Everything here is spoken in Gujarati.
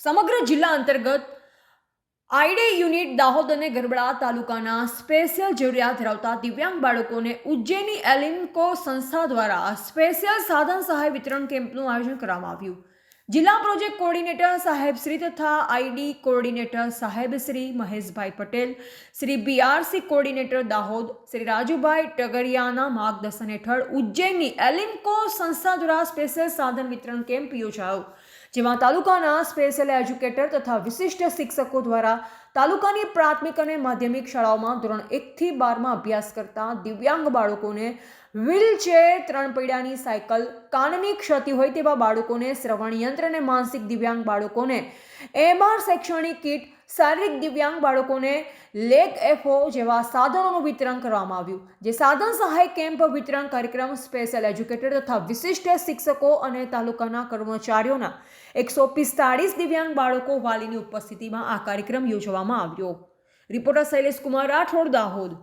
સમગ્ર જિલ્લા અંતર્ગત આઈડે યુનિટ દાહોદ અને ગરબડા તાલુકાના સ્પેશિયલ જરૂરિયાત ધરાવતા દિવ્યાંગ બાળકોને ઉજ્જૈની એલિન્કો સંસ્થા દ્વારા સ્પેશિયલ સાધન સહાય વિતરણ કેમ્પનું આયોજન કરવામાં આવ્યું. જિલ્લા પ્રોજેક્ટ કોર્ડિનેટર સાહેબ શ્રી તથા આઈડી કોર્ડિનેટર સાહેબ શ્રી મહેશભાઈ પટેલ, શ્રી બીઆરસી કોર્ડિનેટર દાહોદ, શ્રી રાજુભાઈ ટગરિયાના માર્ગદર્શન હેઠળ ઉજ્જૈનની એલિમ્કો સંસ્થા દ્વારા સ્પેશિયલ સાધન વિતરણ કેમ્પ યોજાયો, જેમાં તાલુકાના સ્પેશિયલ એજ્યુકેટર તથા વિશિષ્ટ શિક્ષકો દ્વારા તાલુકાની પ્રાથમિક અને માધ્યમિક શાળાઓમાં ધોરણ એકથી બારમાં અભ્યાસ કરતા દિવ્યાંગ બાળકોને વ્હીલચેર ત્રણ પૈડાની સાયકલ કાનની ક્ષતિ હોય તેવા બાળકોને શ્રવણ યંત્ર અને માનસિક દિવ્યાંગ બાળકોને એમઆર શૈક્ષણિક કીટ, શારીરિક દિવ્યાંગ બાળકોને લેગ એફઓ જેવા સાધનોનું વિતરણ કરવામાં આવ્યું, જે સાધન સહાય કેમ્પ વિતરણ કાર્યક્રમ સ્પેશિયલ એજ્યુકેટર તથા વિશિષ્ટ શિક્ષકો અને તાલુકાના કર્મચારીઓના એકસો પિસ્તાળીસ દિવ્યાંગ બાળકો વાલીની ઉપસ્થિતિમાં આ કાર્યક્રમ યોજવામાં આવ્યો. રિપોર્ટર શૈલેષ કુમાર રાઠોડ દાહોદ.